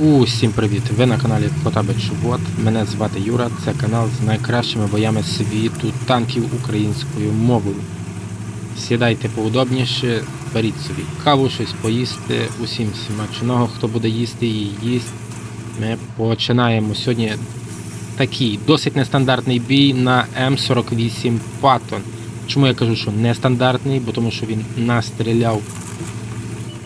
Усім привіт! Ви на каналі Потабич Вот. Мене звати Юра. Це канал з найкращими боями світу танків українською мовою. Сідайте поудобніше, беріть собі каву, щось поїсти. Усім смачного, хто буде їсти і їсть. Ми починаємо сьогодні такий досить нестандартний бій на М48 Patton. Чому я кажу, що нестандартний? Бо тому що він настріляв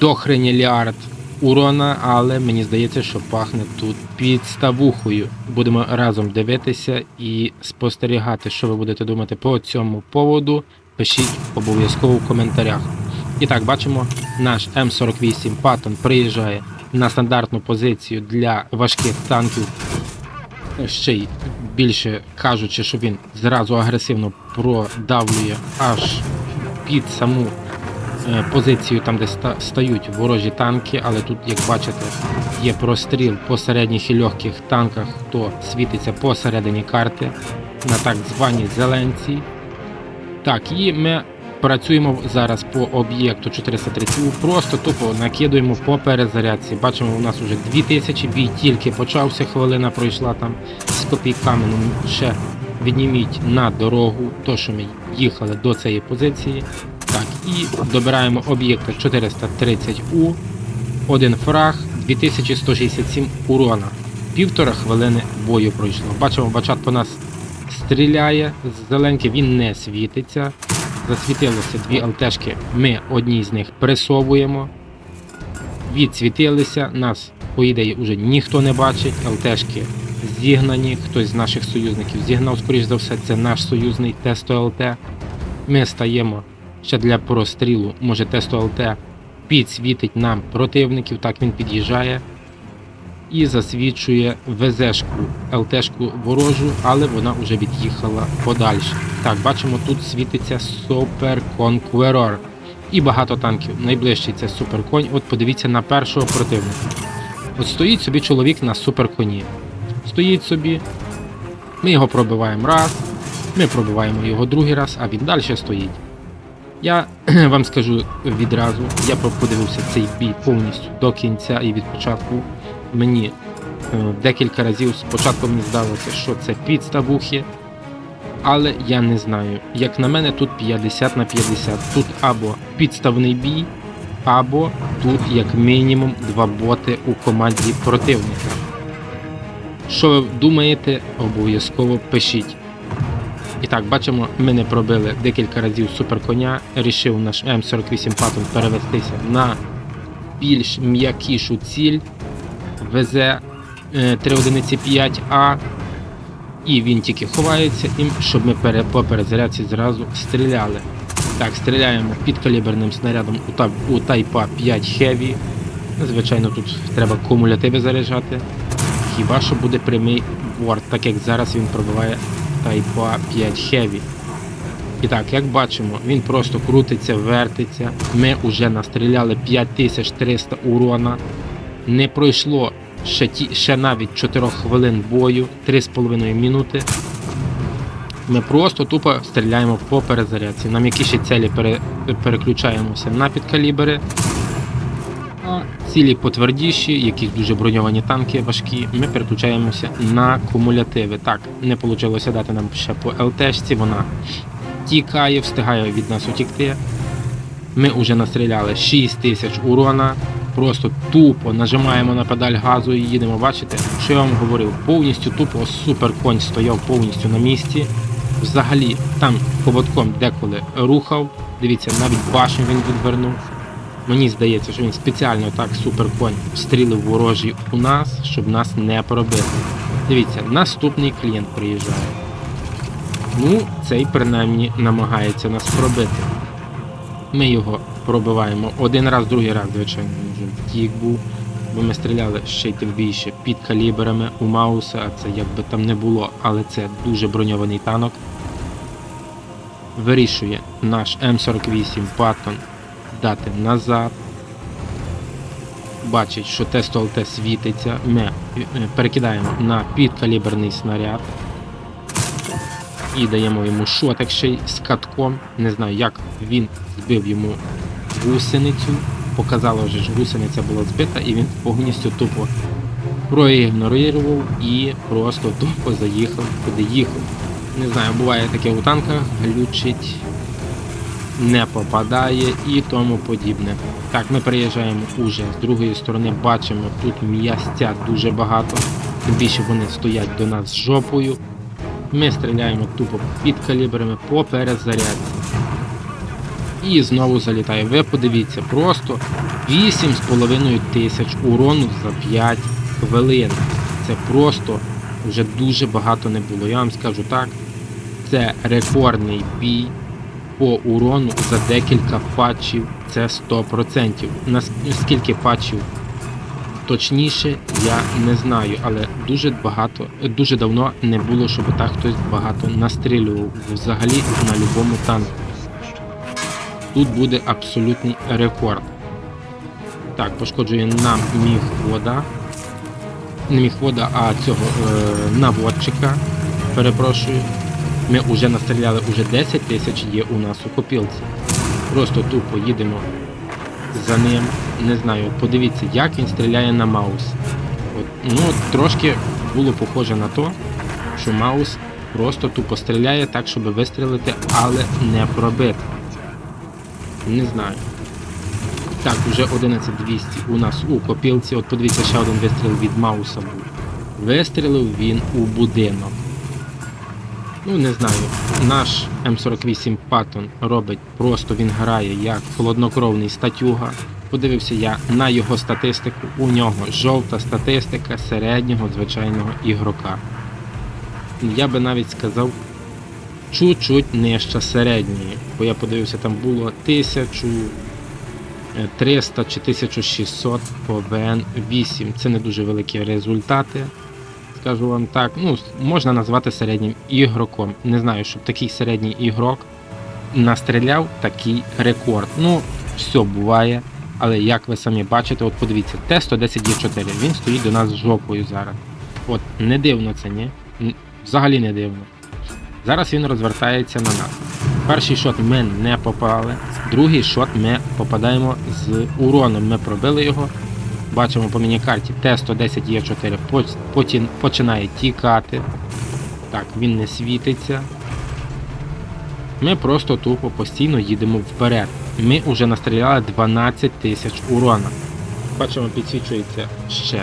до хреніліард урона, але мені здається, що пахне тут підставухою. Будемо разом дивитися і спостерігати, що ви будете думати по цьому поводу. Пишіть обов'язково в коментарях. І так, бачимо, наш М48 Patton приїжджає на стандартну позицію для важких танків. Ще й більше кажучи, що він зразу агресивно продавлює аж під саму позицію, там де стають ворожі танки, але тут, як бачите, є простріл по середніх і легких танках, хто світиться посередині карти на так званій зеленці. Так, і ми працюємо зараз по об'єкту 430, просто тупо накидуємо по перезарядці. Бачимо, у нас вже 2000, бій тільки почався, хвилина пройшла там з копійками. Ну, ще відніміть на дорогу, то що ми їхали до цієї позиції. Так, і добираємо об'єкта 430У, один фраг, 2167 урона. Півтора хвилини бою пройшло. Бачимо, бачат по нас стріляє з зеленки, він не світиться. Засвітилося дві ЛТшки, ми одній з них пресовуємо. Відсвітилися, нас, по ідеї, вже ніхто не бачить. ЛТшки зігнані, хтось з наших союзників зігнав, скоріш за все, це наш союзний тесто ЛТ. Ми стаємо ще для прострілу, може тесто ЛТ підсвітить нам противників, так він під'їжджає і засвічує ВЗшку, ЛТшку ворожу, але вона вже від'їхала подальше. Так, бачимо, тут світиться Conqueror. І багато танків. Найближчий це суперконь. От подивіться на першого противника. От стоїть собі чоловік на суперконі. Стоїть собі. Ми його пробиваємо раз. Ми пробиваємо його другий раз, а він далі стоїть. Я вам скажу відразу, я подивився цей бій повністю до кінця і від початку. Мені е, декілька разів спочатку мені здалося, що це підставухи, але я не знаю. Як на мене, тут 50 на 50. Тут або підставний бій, або тут як мінімум два боти у команді противника. Що ви думаєте, обов'язково пишіть. І так, бачимо, ми не пробили декілька разів суперконя. Рішив наш М48 Паттон перевестися на більш м'якішу ціль. ВЗ 3 одиниці 5А. І він тільки ховається, і щоб ми по перезарядці зразу стріляли. Так, стріляємо підкаліберним снарядом у, та, у Type 5 Heavy. Звичайно, тут треба кумулятиви заряджати. Хіба що буде прямий борт, так як зараз він пробиває Type 5 Heavy. І так, як бачимо, він просто крутиться, вертиться. Ми вже настріляли 5300 урона. Не пройшло ще, ті, ще навіть 4 хвилин бою, 3,5 минути. Ми просто тупо стріляємо по перезарядці. На м'якіші цілі пере, переключаємося на підкалібери. Цілі потвердіші, якісь дуже броньовані танки важкі, ми переключаємося на кумулятиви. Так, не вийшло дати нам ще по ЛТшці, вона тікає, встигає від нас утікти. Ми вже настріляли 6 тисяч урона. Просто тупо нажимаємо на педаль газу і їдемо. Бачите, що я вам говорив? Повністю тупо суперконь стояв повністю на місці. Взагалі, там поводком деколи рухав. Дивіться, навіть башню він відвернув. Мені здається, що він спеціально так суперконь стрілив ворожі у нас, щоб нас не пробити. Дивіться, наступний клієнт приїжджає. Ну, цей принаймні намагається нас пробити. Ми його пробиваємо один раз, другий раз, звичайно, вже втік був, бо ми стріляли ще більше під калібрами у Мауса, а це як би там не було, але це дуже броньований танок. Вирішує наш М48 Паттон дати назад. Бачить, що тесто ЛТ світиться. Ми е, перекидаємо на підкаліберний снаряд. І даємо йому шотик ще й з катком. Не знаю, як він збив йому гусеницю. Показало вже, що гусениця була збита, і він повністю тупо проігнорував і просто тупо заїхав, куди їхав. Не знаю, буває таке у танках, глючить, не попадає і тому подібне. Так, ми переїжджаємо уже з другої сторони, бачимо тут м'ястя дуже багато, тим більше вони стоять до нас з жопою. Ми стріляємо тупо під калібрами по перезарядці. І знову залітає. Ви подивіться, просто 8,5 тисяч урону за 5 хвилин. Це просто вже дуже багато не було. Я вам скажу так. Це рекордний бій по урону за декілька патчів. Це 100%. Наскільки патчів точніше, я не знаю, але дуже багато, дуже давно не було, щоб так хтось багато настрілював взагалі на будь-якому танку. Тут буде абсолютний рекорд. Так, пошкоджує нам міг вода. Не міг вода, а цього е, наводчика. Перепрошую. Ми вже настріляли, уже 10 тисяч є у нас у копілці. Просто тупо їдемо за ним. Не знаю, подивіться, як він стріляє на маус. От, ну, трошки було похоже на то, що маус просто тупо стріляє так, щоб вистрілити, але не пробити. Не знаю. Так, уже 11200 у нас у копілці. От подивіться, ще один вистріл від Мауса був. Вистрілив він у будинок. Ну, не знаю. Наш М48 Patton робить просто він грає як холоднокровний статюга. Подивився я на його статистику. У нього жовта статистика середнього звичайного ігрока. Я би навіть сказав, чуть-чуть нижче середньої. Бо я подивився, там було 1300 чи 1600 по ВН8. Це не дуже великі результати. Скажу вам так, ну, можна назвати середнім ігроком. Не знаю, щоб такий середній ігрок настріляв такий рекорд. Ну, все буває. Але як ви самі бачите, от подивіться, Т-110Е4, він стоїть до нас з жопою зараз. От, не дивно це, ні? Взагалі не дивно. Зараз він розвертається на нас. Перший шот ми не попали, другий шот ми попадаємо з уроном. Ми пробили його. Бачимо по міні-карті Т-110Е4 потім починає тікати. Так, він не світиться. Ми просто тупо постійно їдемо вперед. Ми вже настріляли 12 тисяч урона. Бачимо, підсвічується ще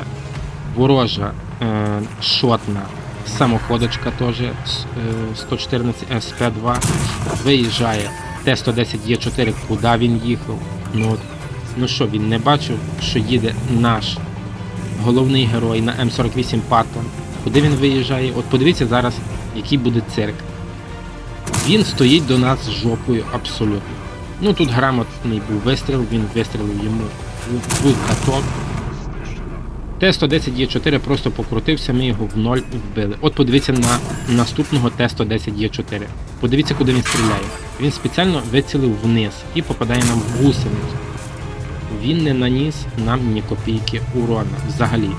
ворожа е, шотна самоходочка теж е, 114 СП2. Виїжджає Т-110Е4, куди він їхав. Ну, ну що, він не бачив, що їде наш головний герой на М48 Patton. Куди він виїжджає? От подивіться зараз, який буде цирк. Він стоїть до нас жопою абсолютно. Ну тут грамотний був вистріл, він вистрілив йому в каток. Т-110Е4 просто покрутився, ми його в ноль вбили. От подивіться на наступного Т-110Е4. Подивіться, куди він стріляє. Він спеціально вицілив вниз і попадає нам в гусеницю. Він не наніс нам ні копійки урона взагалі.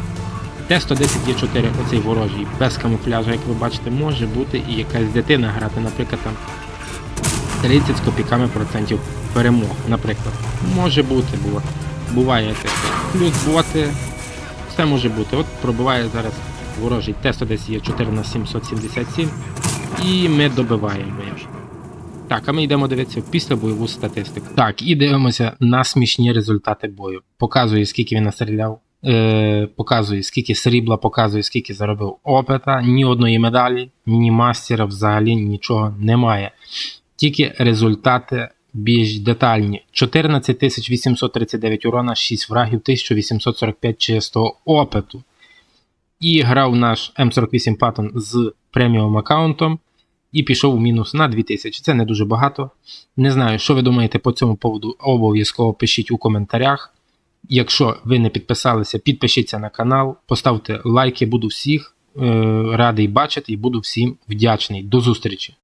Т-110Е4, оцей ворожий, без камуфляжу, як ви бачите, може бути і якась дитина грати, наприклад, там 30 з копійками процентів перемог, наприклад. Може бути, було. Буває таке. Плюс боти, все може бути. От пробиває зараз ворожий Т-110Е4 на 777 і ми добиваємо його. Так, а ми йдемо дивитися після бойову статистику. Так, і дивимося на смішні результати бою. Показує, скільки він настріляв, е, показує, скільки срібла, показує, скільки заробив опита, ні одної медалі, ні мастера взагалі нічого немає. Тільки результати більш детальні. 14 839 урона, 6 врагів, 1845 чистого опиту. І грав наш М48 Patton з преміум аккаунтом і пішов у мінус на 2000. Це не дуже багато. Не знаю, що ви думаєте по цьому поводу, обов'язково пишіть у коментарях. Якщо ви не підписалися, підпишіться на канал, поставте лайки, буду всіх е, радий бачити і буду всім вдячний. До зустрічі!